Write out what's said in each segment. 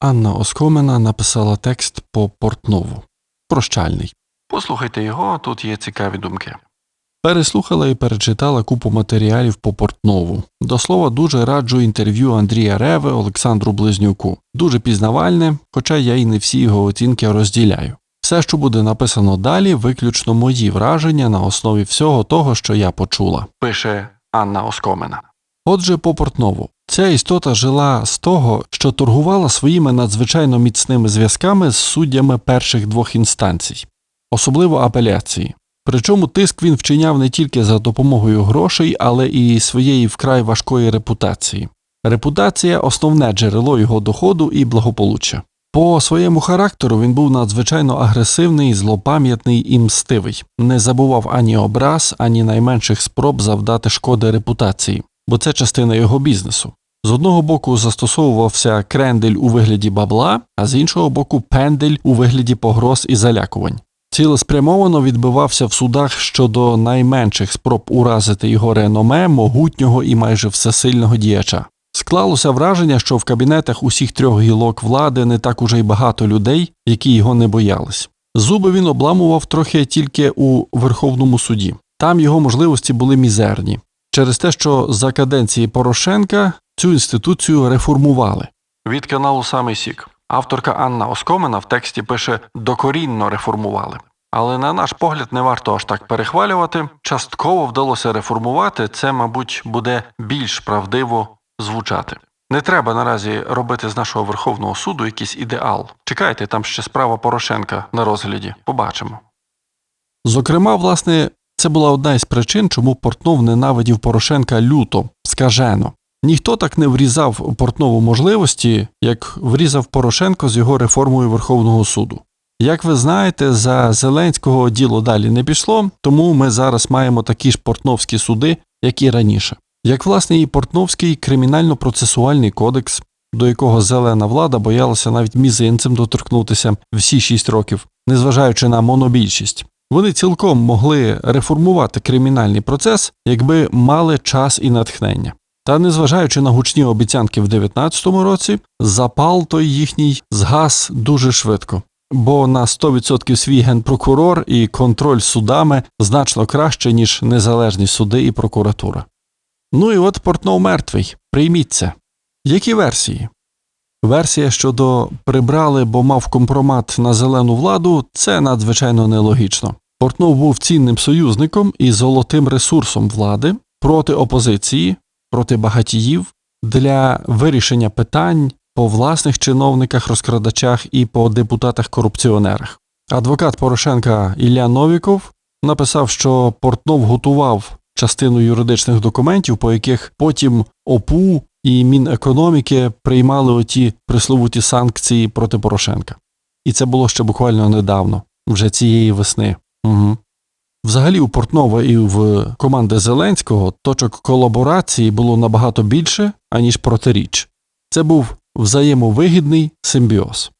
Анна Оскомина написала текст по Портнову. Прощальний. Послухайте його, тут є цікаві думки. Переслухала і перечитала купу матеріалів по Портнову. До слова, дуже раджу інтерв'ю Андрія Реви Олександру Близнюку. Дуже пізнавальне, хоча я і не всі його оцінки розділяю. Все, що буде написано далі, виключно мої враження на основі всього того, що я почула, пише Анна Оскомина. Отже, по Портнову. Ця істота жила з того, що торгувала своїми надзвичайно міцними зв'язками з суддями перших двох інстанцій, особливо апеляції. Причому тиск він вчиняв не тільки за допомогою грошей, але і своєї вкрай важкої репутації. Репутація основне джерело його доходу і благополуччя. По своєму характеру він був надзвичайно агресивний, злопам'ятний і мстивий, не забував ані образ, ані найменших спроб завдати шкоди репутації, бо це частина його бізнесу. З одного боку застосовувався крендель у вигляді бабла, а з іншого боку пендель у вигляді погроз і залякувань. Цілеспрямовано відбивався в судах щодо найменших спроб уразити його реноме могутнього і майже всесильного діяча. Склалося враження, що в кабінетах усіх трьох гілок влади не так уже й багато людей, які його не боялись. Зуби він обламував трохи тільки у Верховному суді. Там його можливості були мізерні, через те, що за каденції Порошенка цю інституцію реформували. Від каналу Самий Сік. Авторка Анна Оскомина в тексті пише докорінно реформували. Але на наш погляд не варто аж так перехвалювати. Частково вдалося реформувати, це, мабуть, буде більш правдиво звучати. Не треба наразі робити з нашого Верховного суду якийсь ідеал. Чекайте, там ще справа Порошенка на розгляді. Побачимо. Зокрема, власне, це була одна із причин, чому Портнов ненавидів Порошенка люто, скажено. Ніхто так не врізав Портнову можливості, як врізав Порошенко з його реформою Верховного суду. Як ви знаєте, за Зеленського діло далі не пішло, тому ми зараз маємо такі ж портновські суди, як і раніше. Як власне і Портновський кримінально-процесуальний кодекс, до якого зелена влада боялася навіть мізинцем доторкнутися всі шість років, незважаючи на монобільшість. Вони цілком могли реформувати кримінальний процес, якби мали час і натхнення. Та незважаючи на гучні обіцянки в 19-му році, запал той їхній згас дуже швидко, бо на 100% свій генпрокурор і контроль судами значно краще, ніж незалежні суди і прокуратура. Ну і от Портнов мертвий. Прийміть це. Які версії? Версія щодо прибрали, бо мав компромат на зелену владу, це надзвичайно нелогічно. Портнов був цінним союзником і золотим ресурсом влади проти опозиції, проти багатіїв для вирішення питань по власних чиновниках, розкрадачах і по депутатах-корупціонерах. Адвокат Порошенка Ілля Новіков написав, що Портнов готував частину юридичних документів, по яких потім ОПУ і Мінекономіки приймали оті присловуті санкції проти Порошенка. І це було ще буквально недавно, вже цієї весни. Угу. Взагалі, у Портнова і в команди Зеленського точок колаборації було набагато більше, аніж протиріч. Це був взаємовигідний симбіоз.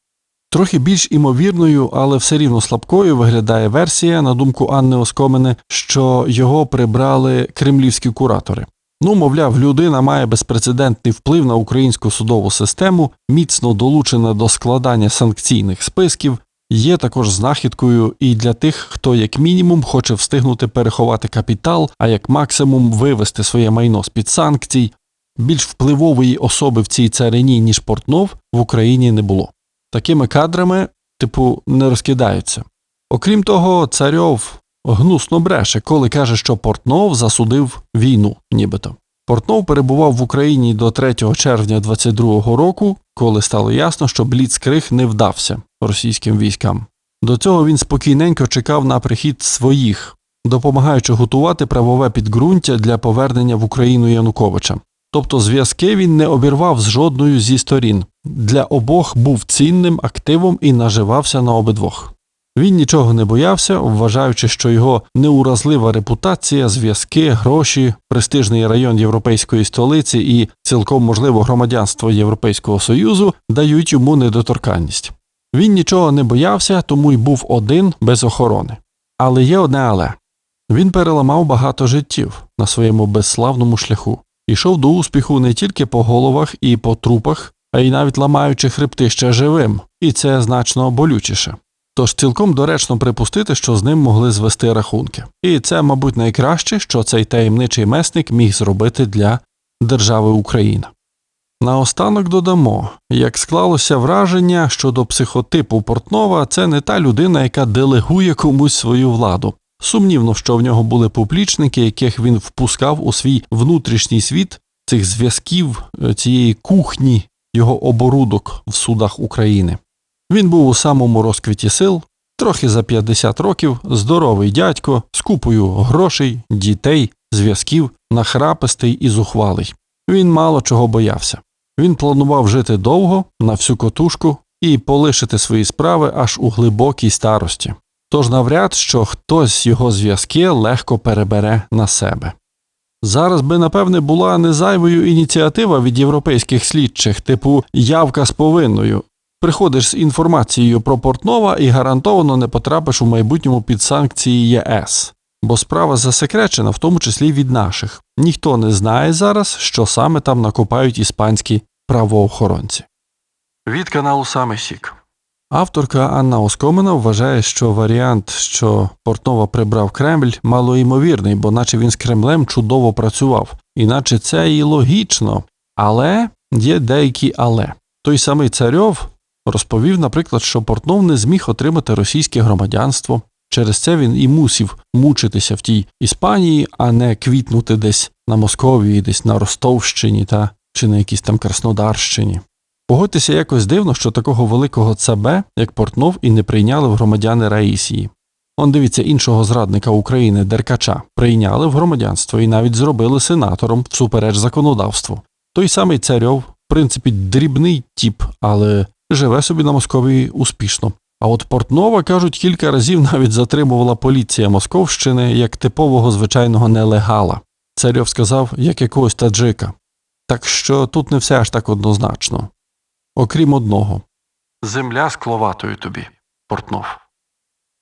Трохи більш імовірною, але все рівно слабкою виглядає версія, на думку Анни Оскомини, що його прибрали кремлівські куратори. Ну, мовляв, людина має безпрецедентний вплив на українську судову систему, міцно долучена до складання санкційних списків, є також знахідкою і для тих, хто як мінімум хоче встигнути переховати капітал, а як максимум вивести своє майно з під санкцій. Більш впливової особи в цій царині, ніж Портнов, в Україні не було. Такими кадрами, типу, не розкидаються. Окрім того, царьов гнусно бреше, коли каже, що Портнов засудив війну, нібито. Портнов перебував в Україні до 3 червня 22-го року, коли стало ясно, що Бліцкриг не вдався російським військам. До цього він спокійненько чекав на прихід своїх, допомагаючи готувати правове підґрунтя для повернення в Україну Януковича. Тобто зв'язки він не обірвав з жодною зі сторін. Для обох був цінним активом і наживався на обидвох. Він нічого не боявся, вважаючи, що його неуразлива репутація, зв'язки, гроші, престижний район європейської столиці і цілком можливо громадянство Європейського Союзу дають йому недоторканність. Він нічого не боявся, тому й був один без охорони. Але є одне але він переламав багато життів на своєму безславному шляху, ішов до успіху не тільки по головах і по трупах, а й навіть ламаючи хребти ще живим, і це значно болючіше. Тож цілком доречно припустити, що з ним могли звести рахунки. І це, мабуть, найкраще, що цей таємничий месник міг зробити для держави Україна. Наостанок додамо, як склалося враження щодо психотипу Портнова, це не та людина, яка делегує комусь свою владу. Сумнівно, що в нього були поплічники, яких він впускав у свій внутрішній світ цих зв'язків, е, цієї кухні, його оборудок в судах України. Він був у самому розквіті сил, трохи за 50 років, здоровий дядько, з купою грошей, дітей, зв'язків, нахрапистий і зухвалий. Він мало чого боявся. Він планував жити довго, на всю котушку і полишити свої справи аж у глибокій старості. Тож навряд, що хтось його зв'язки легко перебере на себе. Зараз би, напевне, була незайвою ініціатива від європейських слідчих, типу явка з повинною. Приходиш з інформацією про Портнова і гарантовано не потрапиш у майбутньому під санкції ЄС. Бо справа засекречена, в тому числі від наших. Ніхто не знає зараз, що саме там накопають іспанські правоохоронці. Від каналу Саме Сік. Авторка Анна Оскомина вважає, що варіант, що Портнова прибрав Кремль, малоймовірний, бо наче він з Кремлем чудово працював, іначе це і логічно. Але є деякі але. Той самий царьов розповів, наприклад, що Портнов не зміг отримати російське громадянство. Через це він і мусів мучитися в тій Іспанії, а не квітнути десь на Московії, десь на Ростовщині та чи на якійсь там Краснодарщині. Погодьтеся якось дивно, що такого великого ЦБ, як Портнов, і не прийняли в громадяни Раїсії. Он дивіться іншого зрадника України Деркача прийняли в громадянство і навіть зробили сенатором всупереч законодавству. Той самий царьов, в принципі, дрібний тіп, але живе собі на Московії успішно. А от Портнова, кажуть, кілька разів навіть затримувала поліція Московщини як типового звичайного нелегала. Царьов сказав, як якогось таджика. Так що тут не все аж так однозначно. Окрім одного Земля скловатою тобі, Портнов.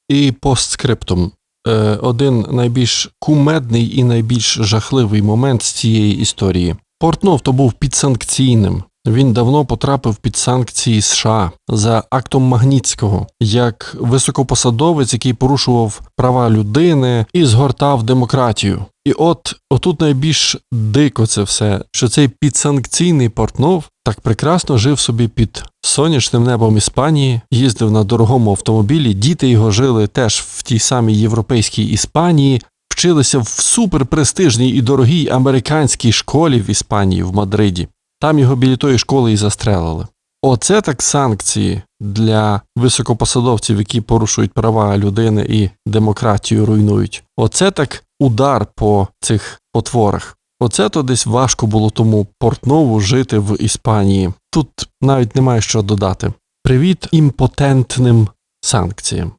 І постскриптум. Е, один найбільш кумедний і найбільш жахливий момент з цієї історії. Портнов то був підсанкційним. Він давно потрапив під санкції США за актом Магнітського як високопосадовець, який порушував права людини і згортав демократію. І от отут найбільш дико це все, що цей підсанкційний Портнов так прекрасно жив собі під сонячним небом Іспанії, їздив на дорогому автомобілі, діти його жили теж в тій самій європейській Іспанії, вчилися в суперпрестижній і дорогій американській школі в Іспанії, в Мадриді. Там його біля тої школи і застрелили. Оце так санкції для високопосадовців, які порушують права людини і демократію руйнують. Оце так удар по цих потворах. Оце то десь важко було тому Портнову жити в Іспанії. Тут навіть немає що додати. Привіт імпотентним санкціям.